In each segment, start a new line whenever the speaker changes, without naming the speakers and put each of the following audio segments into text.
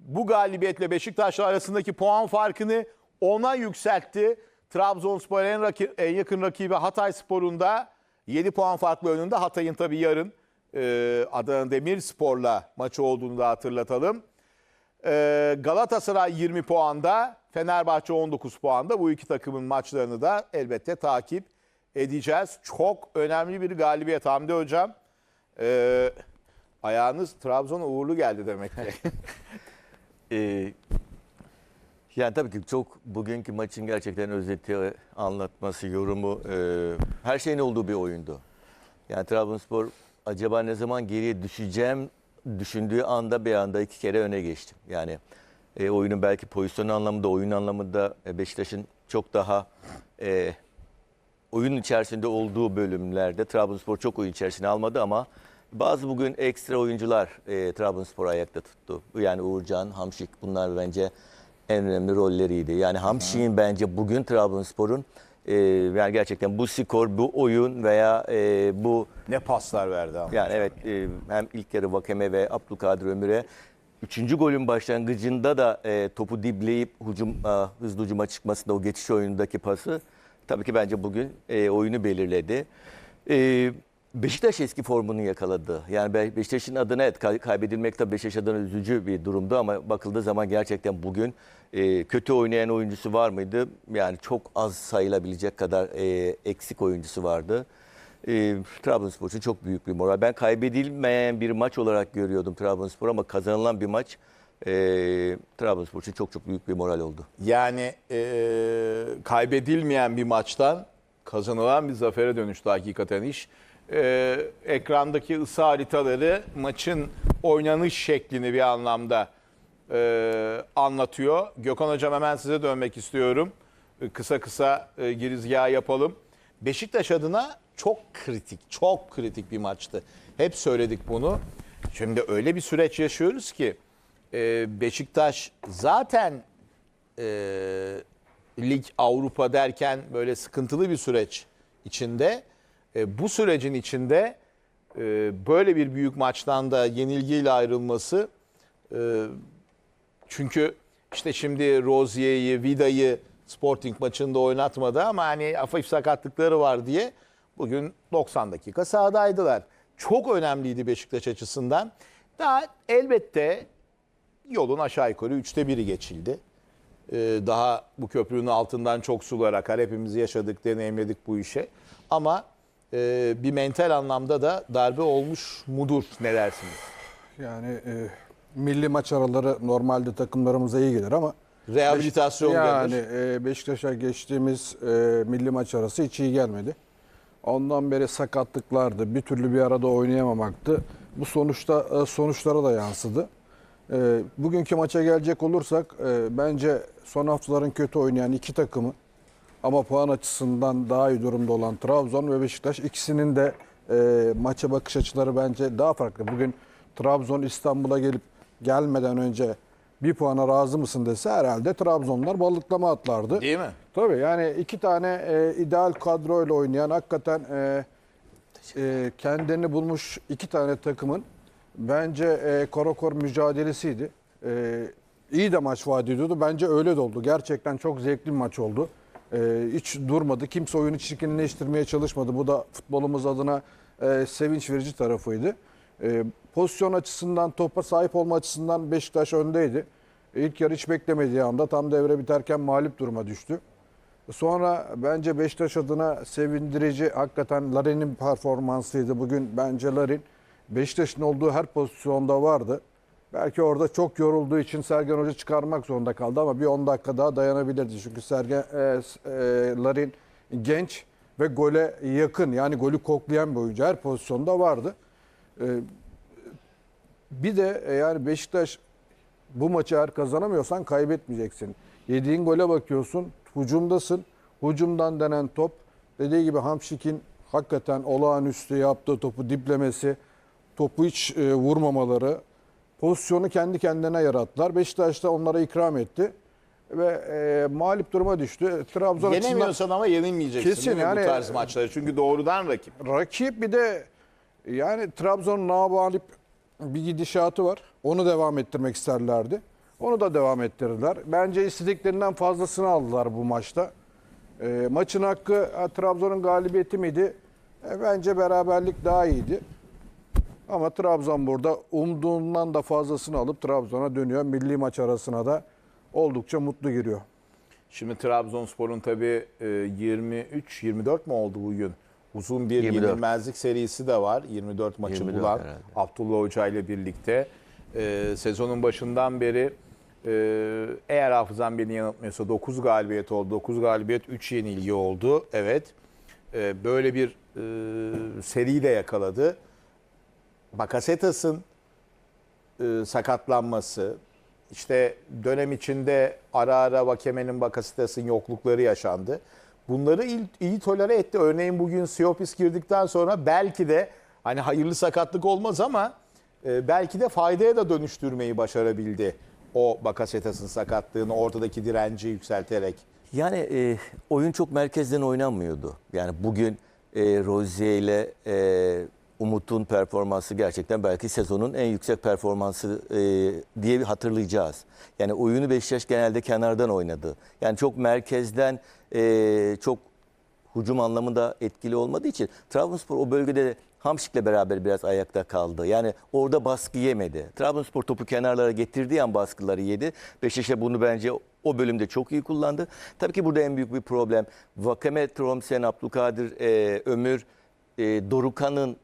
bu galibiyetle Beşiktaş'la arasındaki puan farkını ona yükseltti. Trabzonspor en, raki- en yakın rakibi Hatay Spor'un da 7 puan farklı önünde. Hatay'ın tabii yarın e, Adana Demirspor'la maçı olduğunu da hatırlatalım. Ee, Galatasaray 20 puanda, Fenerbahçe 19 puanda. Bu iki takımın maçlarını da elbette takip edeceğiz. Çok önemli bir galibiyet Hamdi Hocam. Ee, ayağınız Trabzon'a uğurlu geldi demek ki.
Ee, yani tabii ki çok bugünkü maçın gerçekten özeti, anlatması, yorumu, e, her şeyin olduğu bir oyundu. Yani Trabzonspor acaba ne zaman geriye düşeceğim düşündüğü anda bir anda iki kere öne geçti. Yani e, oyunun belki pozisyon anlamında, oyun anlamında e, Beşiktaş'ın çok daha e, oyun içerisinde olduğu bölümlerde Trabzonspor çok oyun içerisine almadı ama bazı bugün ekstra oyuncular e, Trabzonspor ayakta tuttu. Yani Uğurcan, Hamşik bunlar bence en önemli rolleriydi. Yani Hamşik'in bence bugün Trabzonspor'un e, yani gerçekten bu skor, bu oyun veya e, bu
ne paslar verdi ama.
yani evet e, hem ilk yarı Vakeme ve Abdülkadir Ömür'e üçüncü golün başlangıcında da e, topu dibleyip hücum e, hızlı hücuma çıkmasında o geçiş oyunundaki pası tabii ki bence bugün e, oyunu belirledi. E, Beşiktaş eski formunu yakaladı. Yani Be- Beşiktaş'ın adına evet kay- kaybedilmek de Beşiktaş adına üzücü bir durumdu ama bakıldığı zaman gerçekten bugün e, kötü oynayan oyuncusu var mıydı? Yani çok az sayılabilecek kadar e, eksik oyuncusu vardı. E, Trabzonspor için çok büyük bir moral. Ben kaybedilmeyen bir maç olarak görüyordum Trabzonspor ama kazanılan bir maç e, Trabzonspor için çok çok büyük bir moral oldu.
Yani e, kaybedilmeyen bir maçtan kazanılan bir zafere dönüştü hakikaten iş. E, ekrandaki ısı haritaları maçın oynanış şeklini bir anlamda e, anlatıyor. Gökhan Hocam hemen size dönmek istiyorum. E, kısa kısa e, girizgah yapalım. Beşiktaş adına çok kritik, çok kritik bir maçtı. Hep söyledik bunu. Şimdi öyle bir süreç yaşıyoruz ki e, Beşiktaş zaten e, lig Avrupa derken böyle sıkıntılı bir süreç içinde. E, bu sürecin içinde e, böyle bir büyük maçtan da yenilgiyle ayrılması e, çünkü işte şimdi Rozier'i, Vida'yı Sporting maçında oynatmadı ama hani hafif sakatlıkları var diye bugün 90 dakika sahadaydılar. Çok önemliydi Beşiktaş açısından. Daha elbette yolun aşağı yukarı üçte biri geçildi. Daha bu köprünün altından çok sular akar. Hepimiz yaşadık, deneyimledik bu işe. Ama e, bir mental anlamda da darbe olmuş mudur ne dersiniz?
Yani e, milli maç araları normalde takımlarımıza iyi gelir ama
Rehabilitasyon
yani
gelir.
e, Beşiktaş'a geçtiğimiz e, milli maç arası hiç iyi gelmedi. Ondan beri sakatlıklardı, bir türlü bir arada oynayamamaktı. Bu sonuçta e, sonuçlara da yansıdı. E, bugünkü maça gelecek olursak e, bence son haftaların kötü oynayan iki takımı ama puan açısından daha iyi durumda olan Trabzon ve Beşiktaş ikisinin de e, maça bakış açıları bence daha farklı. Bugün Trabzon İstanbul'a gelip gelmeden önce bir puana razı mısın dese herhalde Trabzonlar balıklama atlardı.
Değil mi?
Tabii yani iki tane e, ideal kadroyla oynayan hakikaten e, e, kendini bulmuş iki tane takımın bence e, korakor mücadelesiydi. E, iyi de maç vaat ediyordu. Bence öyle de oldu. Gerçekten çok zevkli bir maç oldu. E, hiç durmadı. Kimse oyunu çirkinleştirmeye çalışmadı. Bu da futbolumuz adına e, sevinç verici tarafıydı. E, pozisyon açısından, topa sahip olma açısından Beşiktaş öndeydi. İlk yarı hiç beklemediği anda tam devre biterken mağlup duruma düştü. Sonra bence Beşiktaş adına sevindirici hakikaten Larin'in performansıydı. Bugün bence Larin Beşiktaş'ın olduğu her pozisyonda vardı. Belki orada çok yorulduğu için Sergen Hoca çıkarmak zorunda kaldı ama bir 10 dakika daha dayanabilirdi. Çünkü Sergen e, e, Larin genç ve gole yakın yani golü koklayan bir oyuncu. Her pozisyonda vardı. E, bir de e, yani Beşiktaş bu maçı eğer kazanamıyorsan kaybetmeyeceksin. Yediğin gole bakıyorsun, hücumdasın. Hücumdan denen top, dediği gibi Hamşik'in hakikaten olağanüstü yaptığı topu diplemesi, topu hiç e, vurmamaları, pozisyonu kendi kendine yarattılar. Beşiktaş da onlara ikram etti ve e, mağlup duruma düştü. Trabzon
Yenemiyorsan ama yenilmeyeceksin
Kesin yani-
bu tarz maçları? Çünkü doğrudan rakip.
rakip bir de yani Trabzon'un nabalip bir gidişatı var. Onu devam ettirmek isterlerdi. Onu da devam ettirdiler. Bence istediklerinden fazlasını aldılar bu maçta. E, maçın hakkı ha, Trabzon'un galibiyeti miydi? E, bence beraberlik daha iyiydi. Ama Trabzon burada umduğundan da fazlasını alıp Trabzon'a dönüyor. Milli maç arasına da oldukça mutlu giriyor.
Şimdi Trabzonspor'un tabii e, 23-24 mi oldu bugün? Uzun bir
24.
yenilmezlik serisi de var. 24 maçı
24
bulan
herhalde.
Abdullah Hoca ile birlikte. E, sezonun başından beri e, eğer hafızam beni yanıltmıyorsa 9 galibiyet oldu. 9 galibiyet 3 yenilgi oldu. Evet. E, böyle bir e, seri de yakaladı. Bakasetas'ın e, sakatlanması, işte dönem içinde ara ara Vakeme'nin Bakasetas'ın yoklukları yaşandı. Bunları iyi, iyi tolere etti. Örneğin bugün Siopis girdikten sonra belki de hani hayırlı sakatlık olmaz ama e, belki de faydaya da dönüştürmeyi başarabildi. O Bakasetas'ın sakatlığını ortadaki direnci yükselterek.
Yani e, oyun çok merkezden oynanmıyordu. Yani bugün e, Rozier ile e, Umut'un performansı gerçekten belki sezonun en yüksek performansı e, diye bir hatırlayacağız. Yani oyunu Beşiktaş genelde kenardan oynadı. Yani çok merkezden e, çok hücum anlamında etkili olmadığı için Trabzonspor o bölgede Hamşik'le beraber biraz ayakta kaldı. Yani orada baskı yemedi. Trabzonspor topu kenarlara getirdiği an baskıları yedi. Beşiktaş bunu bence o bölümde çok iyi kullandı. Tabii ki burada en büyük bir problem Vakame, Tromsen, Abdülkadir, e, Ömür, e, Dorukan'ın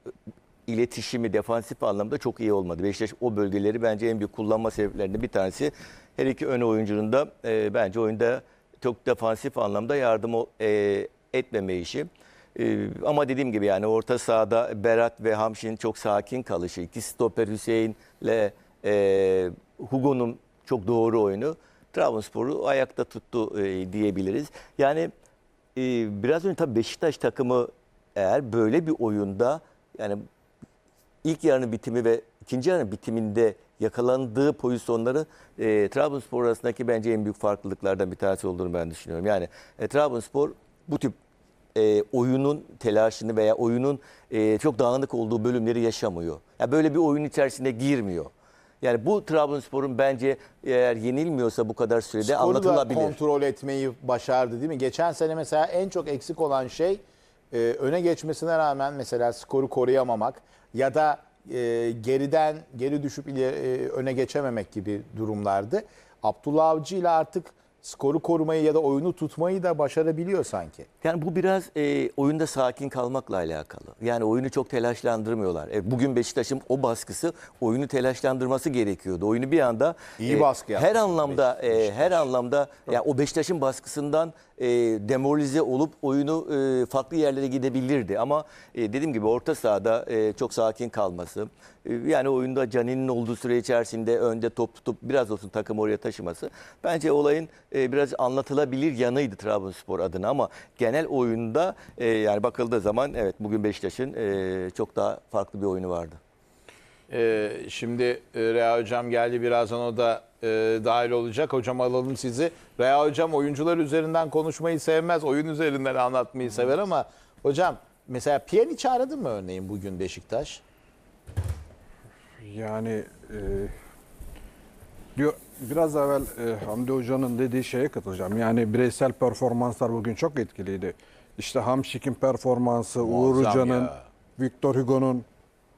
iletişimi defansif anlamda çok iyi olmadı. Beşiktaş o bölgeleri bence en büyük kullanma sebeplerinden bir tanesi. Her iki ön oyuncunun da e, bence oyunda çok defansif anlamda yardım e, etmeme işi. E, ama dediğim gibi yani orta sahada Berat ve Hamşin çok sakin kalışı. İki stoper Hüseyin'le e, Hugo'nun çok doğru oyunu Trabzonspor'u ayakta tuttu e, diyebiliriz. Yani e, biraz önce tabii Beşiktaş takımı eğer böyle bir oyunda yani ilk yarının bitimi ve ikinci yarının bitiminde yakalandığı pozisyonları e, Trabzonspor arasındaki bence en büyük farklılıklardan bir tanesi olduğunu ben düşünüyorum. Yani e, Trabzonspor bu tip e, oyunun telaşını veya oyunun e, çok dağınık olduğu bölümleri yaşamıyor. Yani böyle bir oyun içerisine girmiyor. Yani bu Trabzonspor'un bence eğer yenilmiyorsa bu kadar sürede
Skoru
anlatılabilir.
kontrol etmeyi başardı değil mi? Geçen sene mesela en çok eksik olan şey e, öne geçmesine rağmen mesela skoru koruyamamak ya da e, geriden geri düşüp ileri, e, öne geçememek gibi durumlardı. Abdullah Avcı ile artık skoru korumayı ya da oyunu tutmayı da başarabiliyor sanki.
Yani bu biraz e, oyunda sakin kalmakla alakalı. Yani oyunu çok telaşlandırmıyorlar. E, bugün Beşiktaş'ın o baskısı oyunu telaşlandırması gerekiyordu. Oyunu bir anda
İyi baskı yaptı
her anlamda e,
Beşiktaş.
her anlamda yani o Beşiktaş'ın baskısından e, demoralize olup oyunu e, farklı yerlere gidebilirdi. Ama e, dediğim gibi orta sahada e, çok sakin kalması, e, yani oyunda Canin'in olduğu süre içerisinde önde top tutup biraz olsun takım oraya taşıması bence olayın e, biraz anlatılabilir yanıydı Trabzonspor adına ama genel oyunda e, yani bakıldığı zaman evet bugün Beşiktaş'ın e, çok daha farklı bir oyunu vardı.
Ee, şimdi Rea Hocam geldi birazdan o da dahil olacak. Hocam alalım sizi. Rea Hocam oyuncular üzerinden konuşmayı sevmez. Oyun üzerinden anlatmayı sever ama hocam mesela Pjanic'i aradı mı örneğin bugün Beşiktaş?
Yani e, diyor biraz evvel e, Hamdi Hoca'nın dediği şeye katılacağım. Yani bireysel performanslar bugün çok etkiliydi. İşte Hamşik'in performansı, Uğur
Muazzam
Hoca'nın,
ya.
Victor Hugo'nun,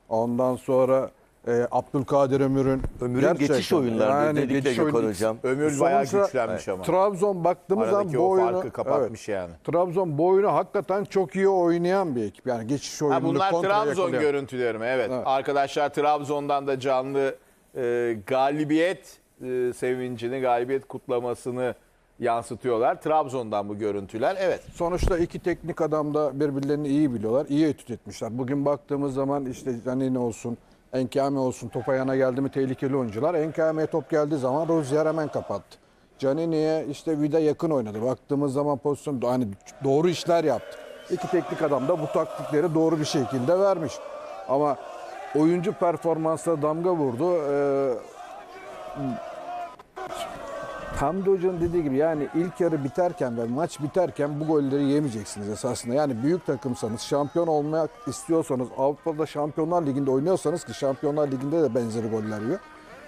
ondan sonra e, Abdülkadir Ömür'ün.
Ömür'ün
Gerçekten
geçiş oyunları de Gökhan
oyunu-
Hocam.
Ömür bayağı
Sonuçta
güçlenmiş ama.
Trabzon baktığımız zaman bu oyunu
farkı kapatmış yani.
Trabzon bu oyunu hakikaten çok iyi oynayan bir ekip. Yani geçiş
Ha,
oyununu
bunlar
kontra
Trabzon
yakalayan.
görüntüleri mi? Evet.
Evet.
Arkadaşlar Trabzon'dan da canlı e, galibiyet e, sevincini, galibiyet kutlamasını yansıtıyorlar. Trabzon'dan bu görüntüler. Evet.
Sonuçta iki teknik adam da birbirlerini iyi biliyorlar. iyi etüt etmişler. Bugün baktığımız zaman işte Zanini olsun, Enkame olsun topa yana geldi mi tehlikeli oyuncular. Enkame'ye top geldiği zaman Rozier hemen kapattı. Canini'ye işte Vida yakın oynadı. Baktığımız zaman pozisyon hani doğru işler yaptı. İki teknik adam da bu taktikleri doğru bir şekilde vermiş. Ama oyuncu performansına damga vurdu. Ee, Hamdi Hoca'nın dediği gibi yani ilk yarı biterken ve maç biterken bu golleri yemeyeceksiniz esasında. Yani büyük takımsanız, şampiyon olmak istiyorsanız, Avrupa'da Şampiyonlar Ligi'nde oynuyorsanız ki Şampiyonlar Ligi'nde de benzeri goller yiyor.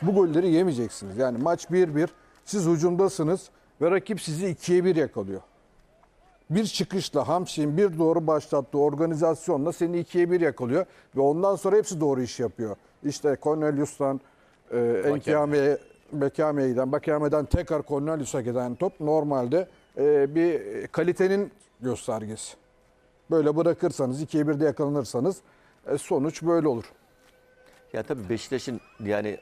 bu golleri yemeyeceksiniz. Yani maç 1-1 siz hücumdasınız ve rakip sizi 2'ye 1 yakalıyor. Bir çıkışla Hamşin bir doğru başlattığı organizasyonla seni 2'ye 1 yakalıyor ve ondan sonra hepsi doğru iş yapıyor. İşte Cornelius'tan e, Enkiame'ye Bekame'ye giden, Bekame'den tekrar Cornelius'a giden top normalde e, bir kalitenin göstergesi. Böyle bırakırsanız 2'ye 1'de yakalanırsanız e, sonuç böyle olur.
Ya tabii Beşiktaş'ın yani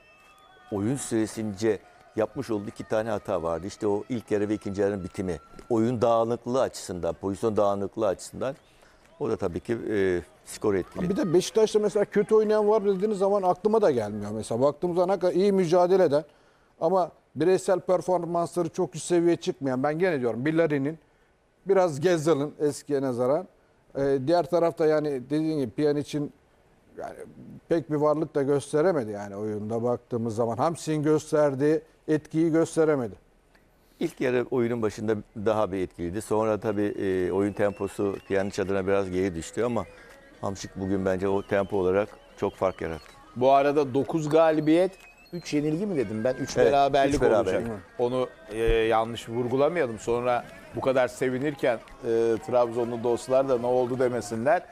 oyun süresince yapmış olduğu iki tane hata vardı. İşte o ilk yarı ve ikinci yarının bitimi. Oyun dağınıklığı açısından, pozisyon dağınıklığı açısından o da tabii ki e, skor etkiledi.
Bir de Beşiktaş'ta mesela kötü oynayan var dediğiniz zaman aklıma da gelmiyor. Mesela baktığımız zaman iyi mücadele eden ama bireysel performansları çok üst seviyeye çıkmayan ben gene diyorum Billari'nin biraz Gezzal'ın eskiye nazaran Ee, diğer tarafta yani dediğim gibi Pjanic'in yani pek bir varlık da gösteremedi yani oyunda baktığımız zaman. Hamsinin gösterdiği etkiyi gösteremedi.
İlk yarı oyunun başında daha bir etkiliydi. Sonra tabii e, oyun temposu Pjanic adına biraz geri düştü ama Hamşik bugün bence o tempo olarak çok fark yarattı.
Bu arada 9 galibiyet, 3 yenilgi mi dedim ben? 3
Evet,
beraberlik
üç beraberlik.
olacak. Onu e, yanlış vurgulamayalım. Sonra bu kadar sevinirken e, Trabzonlu dostlar da ne oldu demesinler.